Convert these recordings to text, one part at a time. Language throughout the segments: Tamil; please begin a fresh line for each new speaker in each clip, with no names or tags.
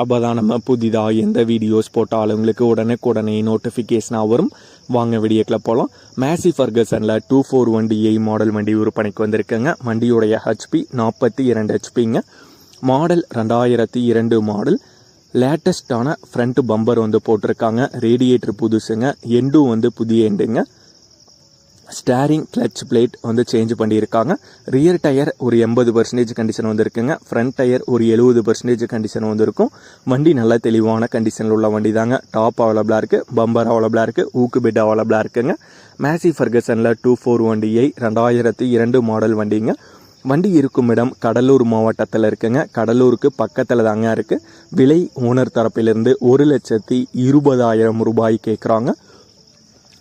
அப்போ தான் நம்ம புதிதாக எந்த வீடியோஸ் போட்டாலும் உங்களுக்கு உடனுக்குடனே நோட்டிஃபிகேஷனாக வரும். வாங்க வீடியோக்கில் போகலாம் Massey ஃபர்கசனில் two four one DI model வண்டி விற்பனைக்கு வந்திருக்குங்க. வண்டியுடைய ஹெச்பி நாற்பத்தி இரண்டு ஹெச்பிங்க மாடல் ரெண்டாயிரத்தி இரண்டு மாடல் லேட்டஸ்டான ஃப்ரண்ட் பம்பர் வந்து போட்டிருக்காங்க. ரேடியேட்டர் புதுசுங்க. எண்டும் வந்து புதிய எண்டுங்க ஸ்டேரிங் கிளச் பிளேட் வந்து சேஞ்ச் பண்ணியிருக்காங்க. ரியர் டயர் ஒரு எண்பது பர்சன்டேஜ் கண்டிஷன் வந்துருக்குங்க. ஃப்ரண்ட் டயர் ஒரு எழுபது பர்சன்டேஜ் கண்டிஷன் வந்திருக்கும். வண்டி நல்ல தெளிவான கண்டிஷனில் உள்ள வண்டி தாங்க டாப் அவைலபிளாக இருக்குது பம்பர் அவைலபிளாக இருக்குது ஊக்கு பெட் அவைலபிளாக இருக்குங்க. மேசி ஃபர்கசனில் டூ ஃபோர் வண்டியை ரெண்டாயிரத்தி இரண்டு மாடல் வண்டிங்க. வண்டி இருக்கும் இடம் கடலூர் மாவட்டத்தில் இருக்குங்க. கடலூருக்கு பக்கத்தில் தாங்க இருக்குது விலை ஓனர் தரப்பிலிருந்து ஒரு லட்சத்தி இருபதாயிரம் ரூபாய் கேட்குறாங்க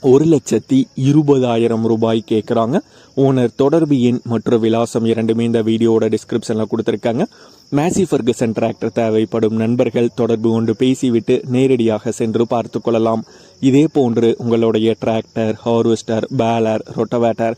ஒரு லட்சத்தி இருபதாயிரம் ரூபாய் கேட்குறாங்க ஓனர் தொடர்பு எண் மற்றும் விலாசம் இரண்டுமே இந்த வீடியோவோட டிஸ்கிரிப்ஷனில் கொடுத்துருக்காங்க. மேசி ஃபர்கசன் டிராக்டர் தேவைப்படும் நண்பர்கள் தொடர்பு கொண்டு பேசிவிட்டு நேரடியாக சென்று பார்த்து கொள்ளலாம். இதே போன்று உங்களுடைய டிராக்டர் ஹார்வெஸ்டர் பேலர் ரொட்டவேட்டர்